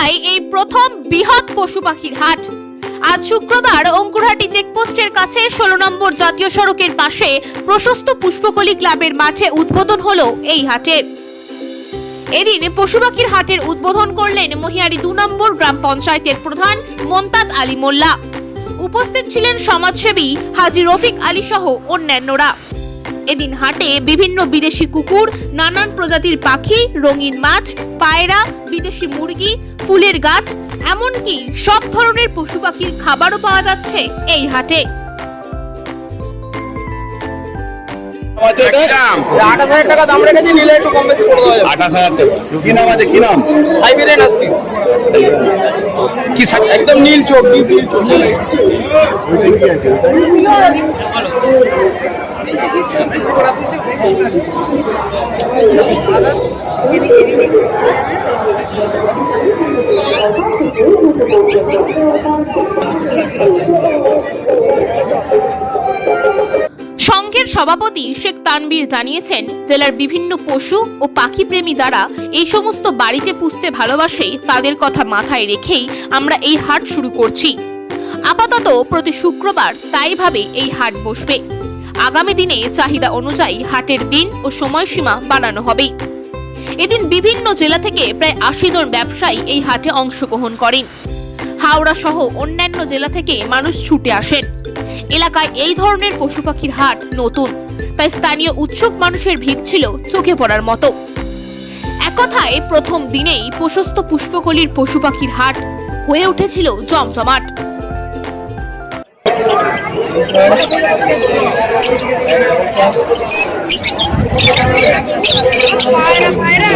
এলাকায় এই প্রথম বৃহৎ পশু পাখির হাট। আজ শুক্রবার অঙ্কুরহাটি চেকপোস্টের কাছে ষোলো নম্বর জাতীয় সড়কের পাশে প্রশস্ত পুষ্পকলি ক্লাবের মাঠে উদ্বোধন হলো এই হাটের। এদিন পশু পাখির হাটের উদ্বোধন করলেন মহিয়ারি দু নম্বর গ্রাম পঞ্চায়েতের প্রধান মন্তাজ আলী মোল্লা। উপস্থিত ছিলেন সমাজসেবী হাজি রফিক আলী সহ অন্যান্যরা। এদিন হাটে বিভিন্ন বিদেশি কুকুর নানান প্রজাতির পাখি রঙিন মাছ পায়রা বিদেশি মুরগি ফুলের গাছ এমনকি সব ধরনের পশু পাখির খাবারও পাওয়া যাচ্ছে এই হাটে। আছে এটা? দাম? আঠাশ হাজার টাকা দাম রেখেছি নিলে একটু কম বেশি করে দেওয়া যাবে। আঠাশ হাজার টাকা। কি নাম আছে? কি নাম? সাইবেরিয়ান আজকে। কি একদম নীল চোখ। নীল চোখ। সংঘের সভাপতি শেখ তানবীর জানিয়েছেন, জেলার বিভিন্ন পশু ও পাখি প্রেমী যারা এই সমস্ত বাড়িতে পুষতে ভালোবাসে, তাদের কথা মাথায় রেখেই আমরা এই হাট শুরু করছি। আপাতত প্রতি শুক্রবার স্থায়ীভাবে এই হাট বসবে। আগামী দিনে চাহিদা অনুযায়ী হাটের দিন ও সময়সীমা বাড়ানো হবে। এদিন বিভিন্ন জেলা থেকে প্রায় আশি জন ব্যবসায়ী এই হাটে অংশগ্রহণ করেন। হাওড়া সহ অন্যান্য জেলা থেকে মানুষ ছুটে আসেন। এলাকায় এই ধরনের পশু পাখির হাট নতুন, তাই স্থানীয় উৎসুক মানুষের ভিড় ছিল চোখে পড়ার মতো। এক কথায়, প্রথম দিনেই প্রশস্ত পুষ্পকলির পশু পাখির হাট হয়ে উঠেছিল জমজমাট। পায়রা পায়রা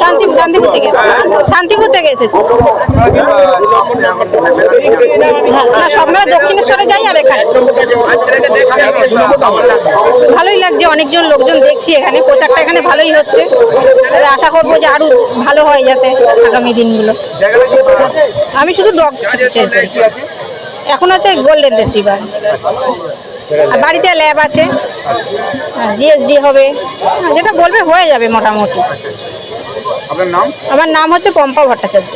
শান্তিপুর গান্ধীপুর থেকে শান্তিপুর থেকে এসেছি হ্যাঁ, না সবসময় দক্ষিণেশ্বরে যাই আর এখানে। ভালোই লাগছে অনেকজন লোকজন দেখছি এখানে। প্রচারটা এখানে ভালোই হচ্ছে। এবার আশা করব যে আরও ভালো হয় যাতে আগামী দিনগুলো। আমি শুধু ডগ এখন আছে গোল্ডেন রেট্রিভার আর বাড়িতে ল্যাব আছে। জিএসডি হবে। হ্যাঁ, যেটা বলবে হয়ে যাবে মোটামুটি। আপনার নাম? আমার নাম হচ্ছে পম্পা ভট্টাচার্য।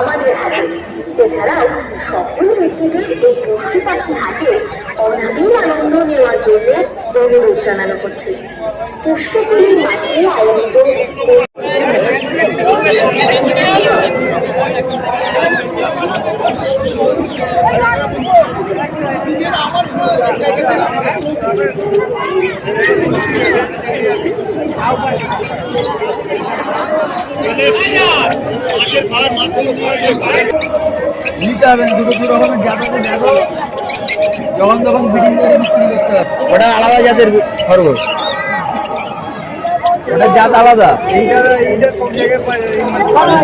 আমাদের হাটে এছাড়াও সকল ব্যক্তিদের এই পশু পাখি হাটে অনাবিল আনন্দ নেওয়ার জন্য অনুরোধ জানানো হচ্ছে পুষ্পগুলির মাঠে আয়োজিত। নিতে হবে দুটো দু রকমের জাত আছে দেখো যখন তখন করে বিক্রি করতে হবে। ওটা আলাদা জাতের খরগোশ? ওটা জাত আলাদা।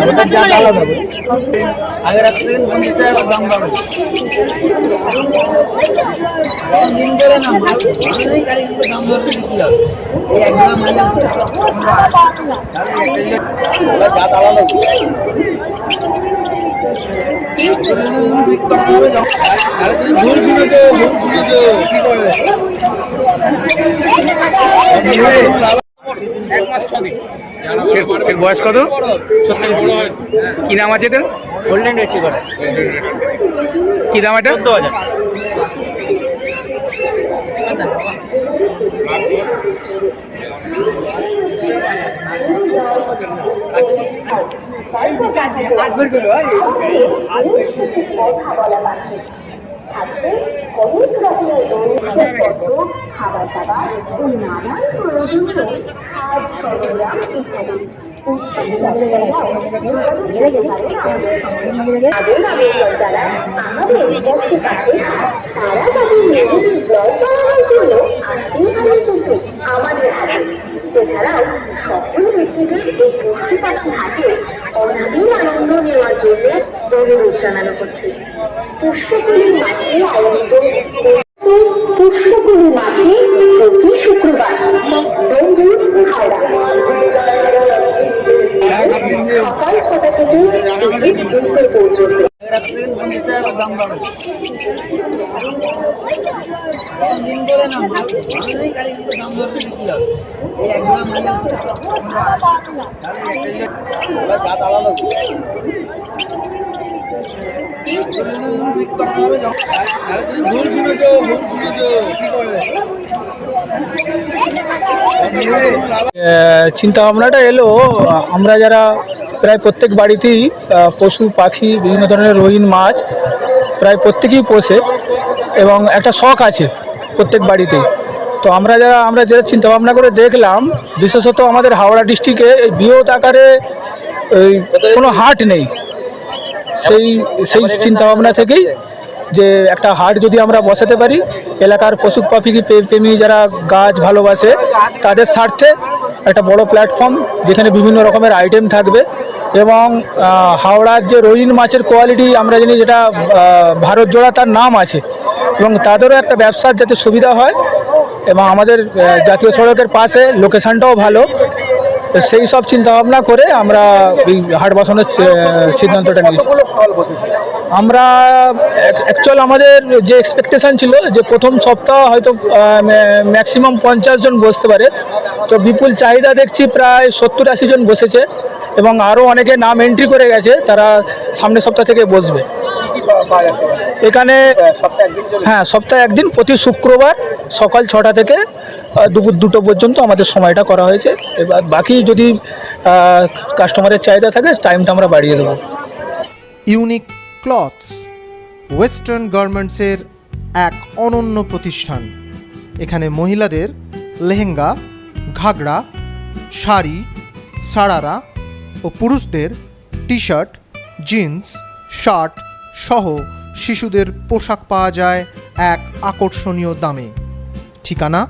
ওটার জাত আলাদা আগে রাখতে গেলে পঞ্চাশ টাকা করে দাম যখন দিন করে না গাড়ি কিন্তু দাম ধরবে কি হবে? এই যা তালা লাগবে এর- বয়স কত? কি নাম আছে এটার গোল্ডেন রেটি করে কি দাম এটা? চোদ্দ হাজার। পাখি থাকবে অনেক রকমের রোগপত্র খাবার দাবার ও নানান পক্ষে পাশে তারা তাদের নিজেদের ব্লগ বানানোর জন্য আসতেই পারেন কিন্তু আমাদের হাতে এছাড়াও ব্যক্তিদের এই পশু হাটে অনাবিল আনন্দ নেওয়ার জন্য অনুরোধ জানানো হচ্ছে পুষ্পকুলি মাঠে আয়োজিত পুষ্পকুলি মাঠে প্রতি শুক্রবার বন্ধুর হাওড়া সকাল ছটা থেকে থেকে দুপুর পর্যন্ত দিন করে না মাল কিন্তু দাম ধরবে কি হবে এই মাল চিন্তা ভাবনাটা এলো, আমরা যারা প্রায় প্রত্যেক বাড়িতেই পশু, পাখি, বিভিন্ন ধরনের রঙিন মাছ প্রায় প্রত্যেকেই পোষে এবং একটা শখ আছে প্রত্যেক বাড়িতেই। তো আমরা যারা আমরা যারা চিন্তা ভাবনা করে দেখলাম বিশেষত আমাদের হাওড়া ডিস্ট্রিক্টে এই বৃহৎ আকারে ওই কোনো হাট নেই। সেই সেই চিন্তা ভাবনা থেকেই যে একটা হাট যদি আমরা বসাতে পারি এলাকার পশু পাখি প্রে- প্রেমী যারা গাছ ভালোবাসে তাদের স্বার্থে একটা বড় প্ল্যাটফর্ম যেখানে বিভিন্ন রকমের আইটেম থাকবে এবং হাওড়ার যে রঙিন মাছের কোয়ালিটি আমরা জানি যেটা ভারত জোড়া তার নাম আছে এবং তাদেরও একটা ব্যবসার যাতে সুবিধা হয় এবং আমাদের জাতীয় সড়কের পাশে লোকেশনটাও ভালো। তো সেই সব চিন্তা ভাবনা করে আমরা এই হাট বসানোর সিদ্ধান্তটা নিয়েছি। আমরা অ্যাকচুয়াল আমাদের যে এক্সপেকটেশন ছিল যে প্রথম সপ্তাহ হয়তো ম্যাক্সিমাম পঞ্চাশ জন বসতে পারে। তো বিপুল চাহিদা দেখছি প্রায় সত্তর আশি জন বসেছে এবং আরও অনেকে নাম এন্ট্রি করে গেছে তারা সামনের সপ্তাহ থেকে বসবে। এখানে হ্যাঁ সপ্তাহে একদিন প্রতি শুক্রবার সকাল ছটা থেকে দুপুর দুটো পর্যন্ত আমাদের সময়টা করা হয়েছে। এবার বাকি যদি কাস্টমারের চাহিদা থাকে টাইমটা আমরা বাড়িয়ে দেবো। ইউনিক ক্লথস ওয়েস্টার্ন গার্মেন্টসের এক অনন্য প্রতিষ্ঠান। এখানে মহিলাদের লেহেঙ্গা, ঘাগরা, শাড়ি, সারারা ও পুরুষদের টি শার্ট জিন্স শার্ট সহ শিশুদের পোশাক পাওয়া যায় এক আকর্ষণীয় দামে। ঠিকানা?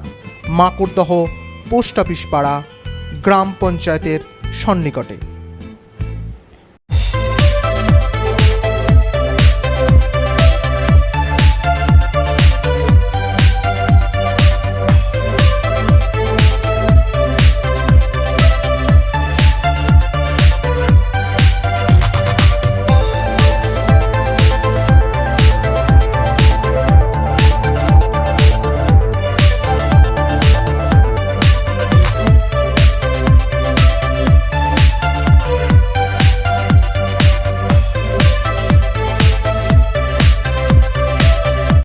মাকড়দহ, পোস্ট অফিস পাড়া, গ্রাম পঞ্চায়েতের সন্নিকটে।